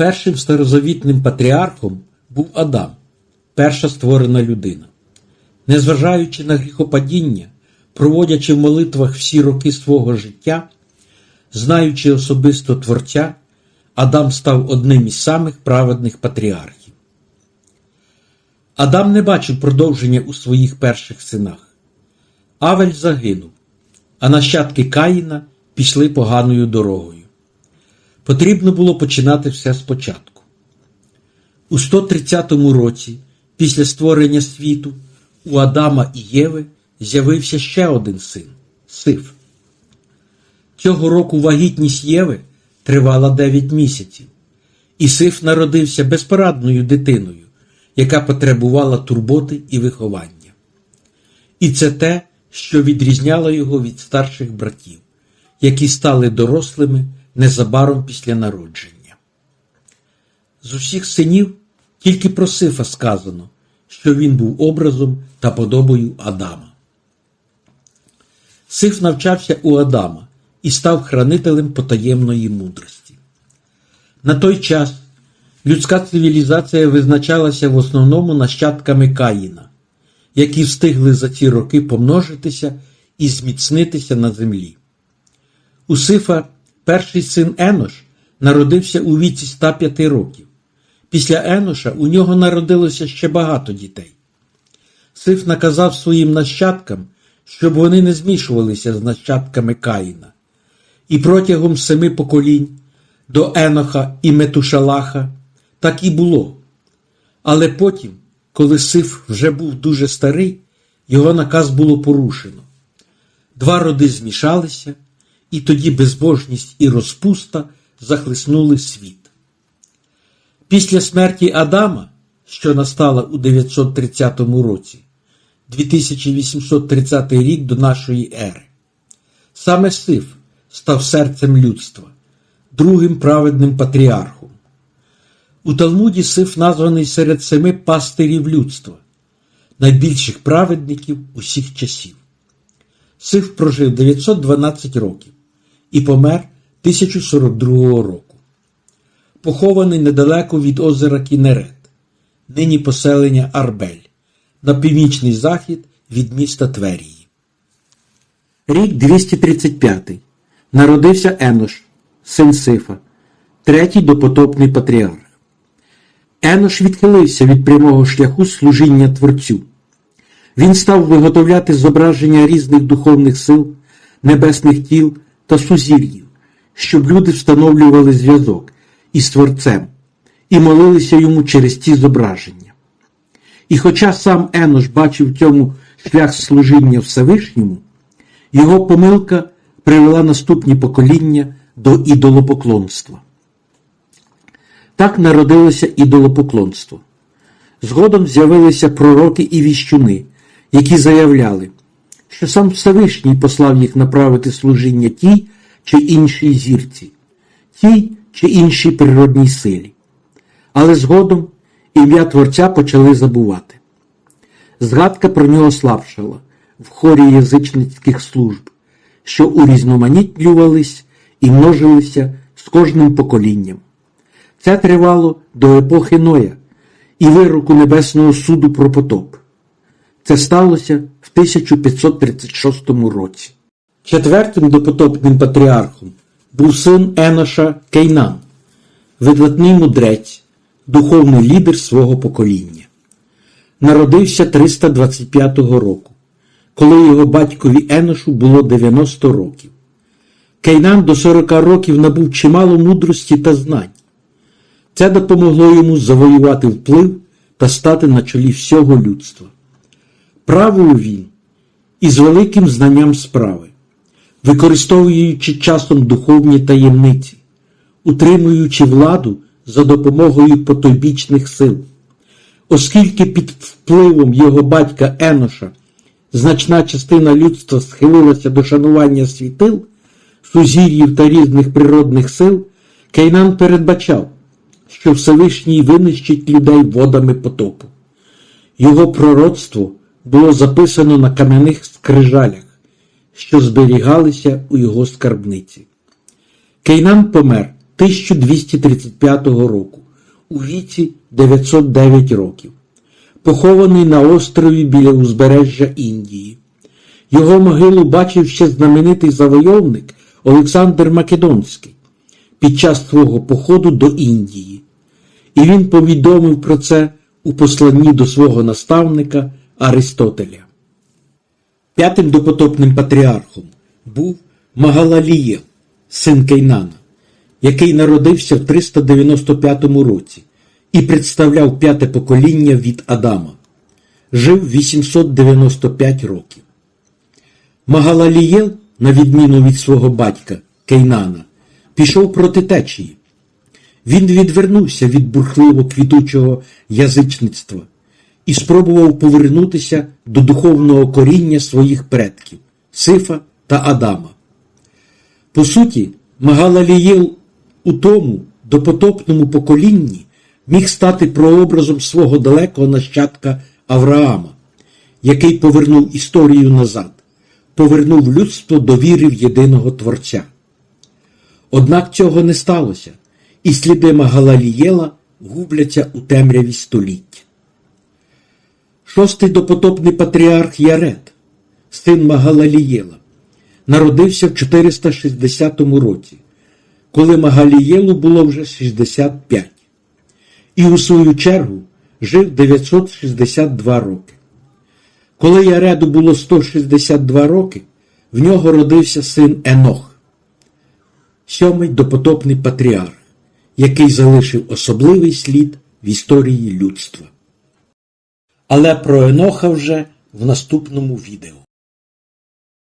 Першим старозавітним патріархом був Адам, перша створена людина. Незважаючи на гріхопадіння, проводячи в молитвах всі роки свого життя, знаючи особисто Творця, Адам став одним із самих праведних патріархів. Адам не бачив продовження у своїх перших синах. Авель загинув, а нащадки Каїна пішли поганою дорогою. Потрібно було починати все спочатку. У 130 році, після створення світу, у Адама і Єви з'явився ще один син Сиф. Цього року вагітність Єви тривала 9 місяців, і Сиф народився безпорадною дитиною, яка потребувала турботи і виховання. І це те, що відрізняло його від старших братів, які стали дорослими незабаром після народження. З усіх синів тільки про Сифа сказано, що він був образом та подобою Адама. Сиф навчався у Адама і став хранителем потаємної мудрості. На той час людська цивілізація визначалася в основному нащадками Каїна, які встигли за ці роки помножитися і зміцнитися на землі. У Сифа перший син Енош народився у віці 105 років. Після Еноша у нього народилося ще багато дітей. Сиф наказав своїм нащадкам, щоб вони не змішувалися з нащадками Каїна. І протягом семи поколінь до Еноха і Метушалаха так і було. Але потім, коли Сиф вже був дуже старий, його наказ було порушено. Два роди змішалися, і тоді безбожність і розпуста захлиснули світ. Після смерті Адама, що настала у 930 році, 2830 рік до нашої ери, саме Сиф став серцем людства, другим праведним патріархом. У Талмуді Сиф названий серед семи пастирів людства, найбільших праведників усіх часів. Сиф прожив 912 років і помер 1042 року. Похований недалеко від озера Кінерет, нині поселення Арбель, на північний захід від міста Тверії. Рік 235. Народився Енош, син Сифа, третій допотопний патріарх. Енош відхилився від прямого шляху служіння Творцю. Він став виготовляти зображення різних духовних сил, небесних тіл та сузір'їв, щоб люди встановлювали зв'язок із Творцем і молилися йому через ці зображення. І хоча сам Енош бачив в цьому шлях служіння Всевишньому, його помилка привела наступні покоління до ідолопоклонства. Так народилося ідолопоклонство. Згодом з'явилися пророки і віщуни, які заявляли, що сам Всевишній послав їх направити служіння тій чи іншій зірці, тій чи іншій природній силі. Але згодом ім'я Творця почали забувати. Згадка про нього слабшала в хорі язичницьких служб, що урізноманітнювались і множилися з кожним поколінням. Це тривало до епохи Ноя і вироку Небесного суду про потоп. Це сталося в 1536 році. Четвертим допотопним патріархом був син Еноша Кейнан, видатний мудрець, духовний лідер свого покоління. Народився 325 року, коли його батькові Еношу було 90 років. Кейнан до 40 років набув чимало мудрості та знань. Це допомогло йому завоювати вплив та стати на чолі всього людства. Правив він із великим знанням справи, використовуючи часом духовні таємниці, утримуючи владу за допомогою потойбічних сил. Оскільки під впливом його батька Еноша значна частина людства схилилася до шанування світил, сузір'їв та різних природних сил, Кейнан передбачав, що Всевишній винищить людей водами потопу. Його пророцтво було записано на кам'яних скрижалях, що зберігалися у його скарбниці. Кейнан помер 1235 року у віці 909 років, похований на острові біля узбережжя Індії. Його могилу бачив ще знаменитий завойовник Олександр Македонський під час свого походу до Індії, і він повідомив про це у посланні до свого наставника Аристотеля. П'ятим допотопним патріархом був Магалалієв, син Кейнана, який народився в 395 році і представляв п'яте покоління від Адама. Жив 895 років. Магалалієл, на відміну від свого батька Кейнана, пішов проти течії. Він відвернувся від бурхливо квітучого язичництва і спробував повернутися до духовного коріння своїх предків Сифа та Адама. По суті, Магалалієл у тому допотопному поколінні міг стати прообразом свого далекого нащадка Авраама, який повернув історію назад, повернув людство до віри в єдиного Творця. Однак цього не сталося, і сліди Магалалієла губляться у темряві століть. Шостий допотопний патріарх Яред, син Магалалієла, народився в 460 році, коли Магалієлу було вже 65, і у свою чергу жив 962 роки. Коли Яреду було 162 роки, в нього родився син Енох, сьомий допотопний патріарх, який залишив особливий слід в історії людства. Але про Еноха вже в наступному відео.